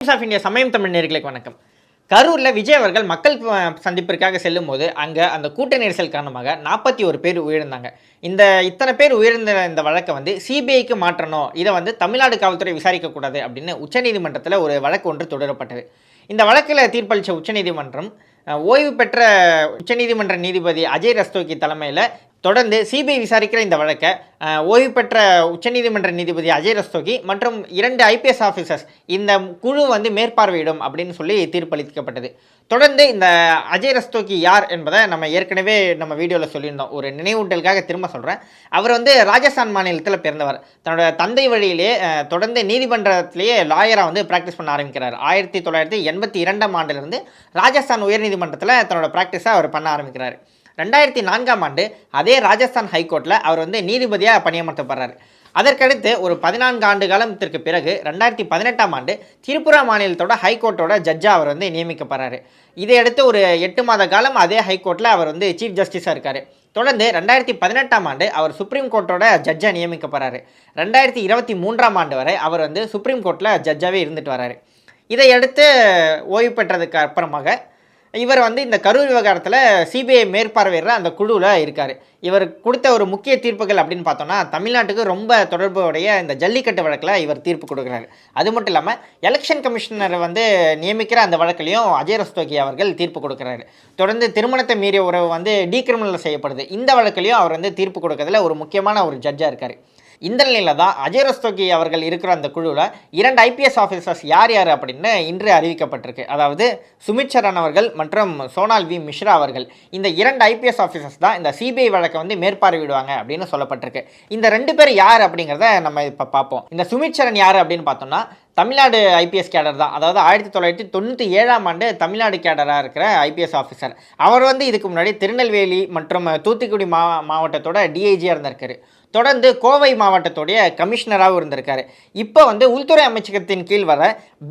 Times of India சமயம் தமிழ் நேர்களுக்கு வணக்கம். கரூரில் விஜய் அவர்கள் மக்கள் சந்திப்பிற்காக செல்லும் போது அங்கே அந்த கூட்ட நெரிசல் காரணமாக நாற்பத்தி ஒரு பேர் உயிரிழந்தாங்க. இந்த இத்தனை பேர் உயிரிழந்த இந்த வழக்கை வந்து சிபிஐக்கு மாற்றணும். இதை வந்து தமிழ்நாடு காவல்துறை விசாரிக்கக்கூடாது அப்படின்னு உச்சநீதிமன்றத்தில் ஒரு வழக்கு ஒன்று தொடரப்பட்டது. இந்த வழக்கில் தீர்ப்பளித்த உச்சநீதிமன்றம் ஓய்வு பெற்ற உச்சநீதிமன்ற நீதிபதி அஜய் ரஸ்தோகி தலைமையில் தொடர்ந்து சிபிஐ விசாரிக்கிற இந்த வழக்கை ஓய்வு பெற்ற உச்சநீதிமன்ற நீதிபதி அஜய் ரஸ்தோகி மற்றும் இரண்டு ஐபிஎஸ் ஆஃபீஸர்ஸ் இந்த குழு வந்து மேற்பார்வையிடும் அப்படின்னு சொல்லி தீர்ப்பளிக்கப்பட்டது. தொடர்ந்து இந்த அஜய் ரஸ்தோகி யார் என்பதை நம்ம ஏற்கனவே நம்ம வீடியோவில் சொல்லியிருந்தோம். ஒரு நினைவூட்டலுக்காக திரும்ப சொல்கிறேன் அவர் வந்து ராஜஸ்தான் மாநிலத்தில் பிறந்தவர். தன்னோட தந்தை வழியிலே தொடர்ந்து நீதிமன்றத்திலேயே லாயராக வந்து ப்ராக்டிஸ் பண்ண ஆரம்பிக்கிறார். ஆயிரத்தி தொள்ளாயிரத்தி எண்பத்தி இரண்டாம் ஆண்டிலிருந்து ராஜஸ்தான் உயர்நீதிமன்றத்தில் தன்னோட ப்ராக்டிஸை அவர் பண்ண ஆரம்பிக்கிறார். ரெண்டாயிரத்தி நான்காம் ஆண்டு அதே ராஜஸ்தான் ஹைகோர்ட்டில் அவர் வந்து நீதிபதியாக பணியமர்த்தப்படுறாரு. அதற்கடுத்து ஒரு பதினான்கு ஆண்டு காலத்திற்கு பிறகு ரெண்டாயிரத்தி பதினெட்டாம் ஆண்டு திரிபுரா மாநிலத்தோட ஹைகோர்ட்டோட ஜட்ஜாக அவர் வந்து நியமிக்கப்படுறாரு இதையடுத்து ஒரு எட்டு மாத காலம் அதே ஹைகோர்ட்டில் அவர் வந்து சீஃப் ஜஸ்டிஸாக இருக்கார். தொடர்ந்து ரெண்டாயிரத்தி பதினெட்டாம் ஆண்டு அவர் சுப்ரீம் கோர்ட்டோட ஜட்ஜாக நியமிக்கப்படுறாரு ரெண்டாயிரத்தி இருபத்தி மூன்றாம் ஆண்டு வரை அவர் வந்து சுப்ரீம் கோர்ட்டில் ஜட்ஜாகவே இருந்துட்டு வராரு. இதையடுத்து ஓய்வு பெற்றதுக்கு அப்புறமாக இவர் வந்து இந்த கரூர் விவகாரத்தில் சிபிஐ மேற்பார்வையிடுற அந்த குழுவில் இருக்கார். இவர் கொடுத்த ஒரு முக்கிய தீர்ப்புகள் அப்படின்னு பார்த்தோம்னா தமிழ்நாட்டுக்கு ரொம்ப தொடர்புடைய இந்த ஜல்லிக்கட்டு வழக்கில் இவர் தீர்ப்பு கொடுக்குறாரு. அது மட்டும் இல்லாமல் எலெக்ஷன் கமிஷனரை வந்து நியமிக்கிற அந்த வழக்கிலையும் அஜய் ரஸ்தோகி அவர்கள் தீர்ப்பு கொடுக்குறாரு. தொடர்ந்து திருமணத்தை மீறிய உறவு வந்து டீக்ரிமினல் செய்யப்படுது. இந்த வழக்கிலையும் அவர் வந்து தீர்ப்பு கொடுக்கறதுல ஒரு முக்கியமான ஒரு ஜட்ஜாக இருக்கார். இந்த நிலையில் தான் அஜய் ரஸ்தோகி அவர்கள் இருக்கிற அந்த குழுவில் இரண்டு ஐபிஎஸ் ஆஃபீஸர்ஸ் யார் யார் அப்படின்னு இன்று அறிவிக்கப்பட்டிருக்கு. அதாவது சுமித் சரண் அவர்கள் மற்றும் சோனால் வி. மிஸ்ரா அவர்கள். இந்த இரண்டு ஐபிஎஸ் ஆஃபீஸர்ஸ் தான் இந்த சிபிஐ வழக்கை வந்து மேற்பார்வையிடுவாங்க அப்படின்னு சொல்லப்பட்டிருக்கு. இந்த ரெண்டு பேர் யார் அப்படிங்கிறத நம்ம இப்போ பார்ப்போம். இந்த சுமித் சரண் யார் அப்படின்னு பார்த்தோம்னா தமிழ்நாடு ஐபிஎஸ் கேடர் தான். அதாவது ஆயிரத்தி தொள்ளாயிரத்தி தொண்ணூற்றி ஏழாம் ஆண்டு தமிழ்நாடு கேடராக இருக்கிற ஐபிஎஸ் ஆஃபீஸர் அவர் வந்து இதுக்கு முன்னாடி திருநெல்வேலி மற்றும் தூத்துக்குடி மா மாவட்டத்தோட டிஐஜியாக இருந்திருக்காரு. தொடர்ந்து கோவை மாவட்டத்துடைய கமிஷனராகவும் இருந்திருக்காரு. இப்போ வந்து உள்துறை அமைச்சகத்தின் கீழ் வர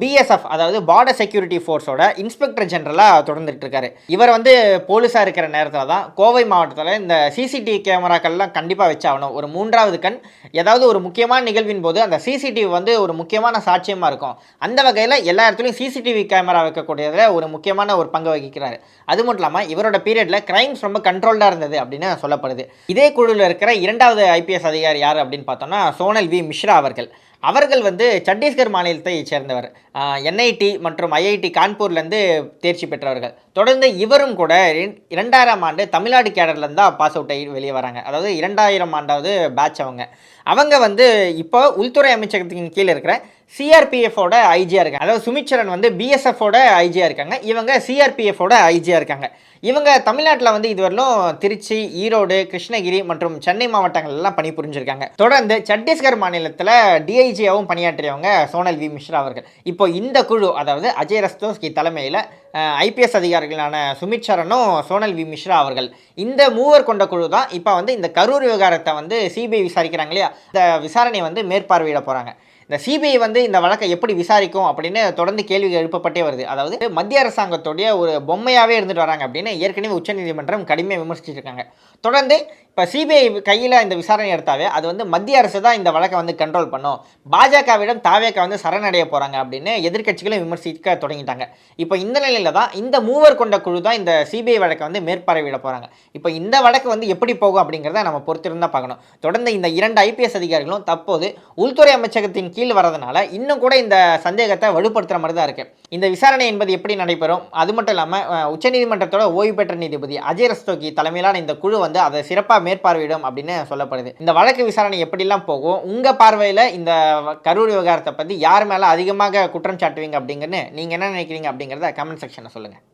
பிஎஸ்எஃப் அதாவது பார்டர் செக்யூரிட்டி ஃபோர்ஸோட இன்ஸ்பெக்டர் ஜெனரலாக தொடர்ந்துட்டு இருக்காரு. இவர் வந்து போலீஸாக இருக்கிற நேரத்தில் தான் கோவை மாவட்டத்தில் இந்த சிசிடிவி கேமராக்கள்லாம் கண்டிப்பாக வச்சாகணும். ஒரு மூன்றாவது கண் ஏதாவது ஒரு முக்கியமான நிகழ்வின் போது அந்த சிசிடிவி வந்து ஒரு முக்கியமான சாட்சியமாக இருக்கும். அந்த வகையில் எல்லா இடத்துலையும் சிசிடிவி கேமரா வைக்கக்கூடியதில் ஒரு முக்கியமான ஒரு பங்கு வகிக்கிறார். அது மட்டும் இல்லாமல் இவரோட பீரியடில் கிரைம்ஸ் ரொம்ப கண்ட்ரோல்டாக இருந்தது அப்படின்னு சொல்லப்படுது. இதே குழுவில் இருக்கிற இரண்டாவது ஐபிஎஸ் அதிகாரி யார் அப்படின்னு பார்த்தோம்னா சோனல் வி. மிஸ்ரா அவர்கள். அவர்கள் வந்து சத்தீஸ்கர் மாநிலத்தை சேர்ந்தவர். என்ஐடி மற்றும் ஐஐடி கான்பூர்லேருந்து தேர்ச்சி பெற்றவர்கள். தொடர்ந்து இவரும் கூட இரண்டாயிரம் ஆண்டு தமிழ்நாடு கேடர்லேருந்து தான் பாஸ் அவுட் ஆகி வெளியே வராங்க. அதாவது இரண்டாயிரம் ஆண்டாவது பேட்ச் அவங்க. அவங்க வந்து இப்போ உள்துறை அமைச்சகத்தின் கீழே இருக்கிற சிஆர்பிஎஃபோட ஐஜியாக இருக்காங்க. அதாவது சுமிச்சரன் வந்து பிஎஸ்எஃபோட ஐஜியாக இருக்காங்க. இவங்க சிஆர்பிஎஃபோட ஐஜியாக இருக்காங்க. இவங்க தமிழ்நாட்டில் வந்து இதுவரையிலும் திருச்சி ஈரோடு கிருஷ்ணகிரி மற்றும் சென்னை மாவட்டங்கள்லாம் பணி பணிபுரிஞ்சிருக்காங்க தொடர்ந்து சத்தீஸ்கர் மாநிலத்தில் டிஐஜியாகவும் பணியாற்றியவங்க சோனல் வி மிஸ்ரா அவர்கள். இப்போ இந்த குழு அதாவது அஜய் ரஸ்தோஸ்கி தலைமையில் ஐபிஎஸ் அதிகாரிகளான சுமித் சரணும் சோனல் வி மிஸ்ரா அவர்கள். இந்த மூவர் கொண்ட குழு தான் இப்போ வந்து இந்த கரூர் விவகாரத்தை வந்து சிபிஐ விசாரிக்கிறாங்க இல்லையா? இந்த விசாரணை வந்து மேற்பார்வையிட போகிறாங்க இந்த சிபிஐ வந்து இந்த வழக்கை எப்படி விசாரிக்கும் அப்படின்னு தொடர்ந்து கேள்விகள் எழுப்பப்பட்டே வருது. அதாவது மத்திய அரசாங்கத்துடைய ஒரு பொம்மையாகவே இருந்துட்டு வராங்க அப்படின்னு ஏற்கனவே உச்சநீதிமன்றம் கடுமையாக விமர்சிச்சிருக்காங்க. தொடர்ந்து இப்போ சிபிஐ கையில் இந்த விசாரணை எடுத்தாவே அது வந்து மத்திய அரசு தான் இந்த வழக்கை வந்து கண்ட்ரோல் பண்ணும். பாஜகவிடம் தாவேக்கா வந்து சரணடைய போகிறாங்க அப்படின்னு எதிர்க்கட்சிகளும் விமர்சிக்க தொடங்கிட்டாங்க. இப்போ இந்த நிலையில் தான் இந்த மூவர் கொண்ட குழு தான் இந்த சிபிஐ வழக்கை வந்து மேற்பார்வையிட போகிறாங்க இப்போ இந்த வழக்கு வந்து எப்படி போகும் அப்படிங்கிறத நம்ம பொறுத்திருந்தால் பார்க்கணும். தொடர்ந்து இந்த இரண்டு ஐபிஎஸ் அதிகாரிகளும் தற்போது உள்துறை அமைச்சகத்தின் கீழ் வரதுனால இன்னும் கூட இந்த சந்தேகத்தை வலுப்படுத்துகிற மாதிரி தான் இருக்குது இந்த விசாரணை என்பது எப்படி நடைபெறும்? அது மட்டும் இல்லாமல் உச்சநீதிமன்றத்தோட ஓய்வு பெற்ற நீதிபதி அஜய் ரஸ்தோகி தலைமையிலான இந்த குழு வந்து அதை சிறப்பாக மேற்பார்வையிடும் அப்படின்னு சொல்லப்படுது. இந்த வழக்கு விசாரணை எப்படிலாம் போகும்? உங்கள் பார்வையில் இந்த கரூர் விவகாரத்தை பற்றி யார் மேலே அதிகமாக குற்றம் சாட்டுவீங்க அப்படிங்கன்னு நீங்கள் என்ன நினைக்கிறீங்க அப்படிங்கிறத கமெண்ட் செக்ஷனில் சொல்லுங்கள்